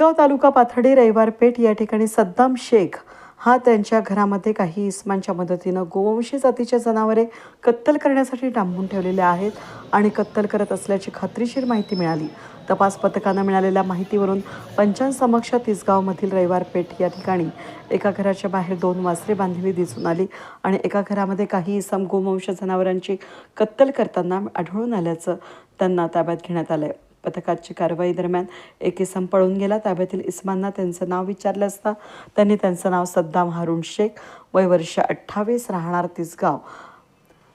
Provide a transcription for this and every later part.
तिसगाव तालुका पाथर्डी रविवार पेठ या ठिकाणी सद्दाम शेख हा त्यांच्या घरामध्ये काही इस्मांच्या मदतीनं गोवंशी जातीच्या जनावरे कत्तल करण्यासाठी डांबून ठेवलेले आहेत आणि कत्तल करत असल्याची खात्रीशीर माहिती मिळाली. तपास पथकानं मिळालेल्या माहितीवरून पंचांसमक्ष तिसगावमधील रविवार पेठ या ठिकाणी एका घराच्या बाहेर दोन वासरे बांधलेली दिसून आली आणि एका घरामध्ये काही इसम गोवंश जनावरांची कत्तल करताना आढळून आल्याचं त्यांना ताब्यात घेण्यात आलं आहे पथकाची कारवाई दरम्यान एक इसम पळून गेला. ताब्यातील इस्मांना त्यांचं नाव विचारलं असता त्यांनी त्यांचं नाव सद्दाम हारून शेख वय वर्ष अठ्ठावीस राहणार तिसगाव.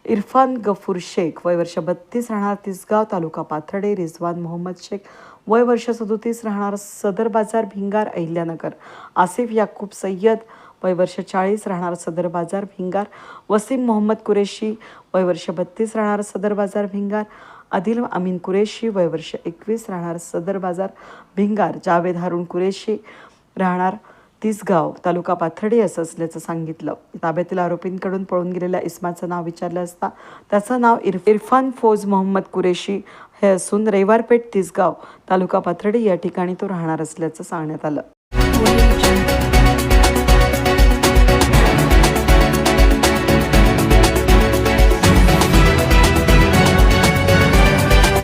इरफान गफूर शेख वय वर्ष बत्तीस राहणार तिसगाव तालुका पाथर्डे रिजवान मोहम्मद शेख वय वर्ष सदोतीस राहणार सदर बाजार भिंगार अहिल्यानगर. आसिफ याकूब सय्यद वयवर्ष चाळीस राहणार सदर बाजार भिंगार. वसीम मोहम्मद कुरेशी वयवर्ष बत्तीस राहणार सदर बाजार भिंगार. आदिल अमीन कुरेशी वयवर्ष एकवीस राहणार सदर बाजार भिंगार. जावेद हारून कुरेशी राहणार तिसगाव तालुका पाथर्डी असं असल्याचं सांगितलं. ताब्यातील आरोपींकडून पळून गेलेल्या इस्माचं नाव विचारलं असता त्याचं नाव इर इरफान फौज मोहम्मद कुरेशी हे असून रविवारपेठ तिसगाव तालुका पाथर्डी या ठिकाणी तो राहणार असल्याचं सांगण्यात आलं.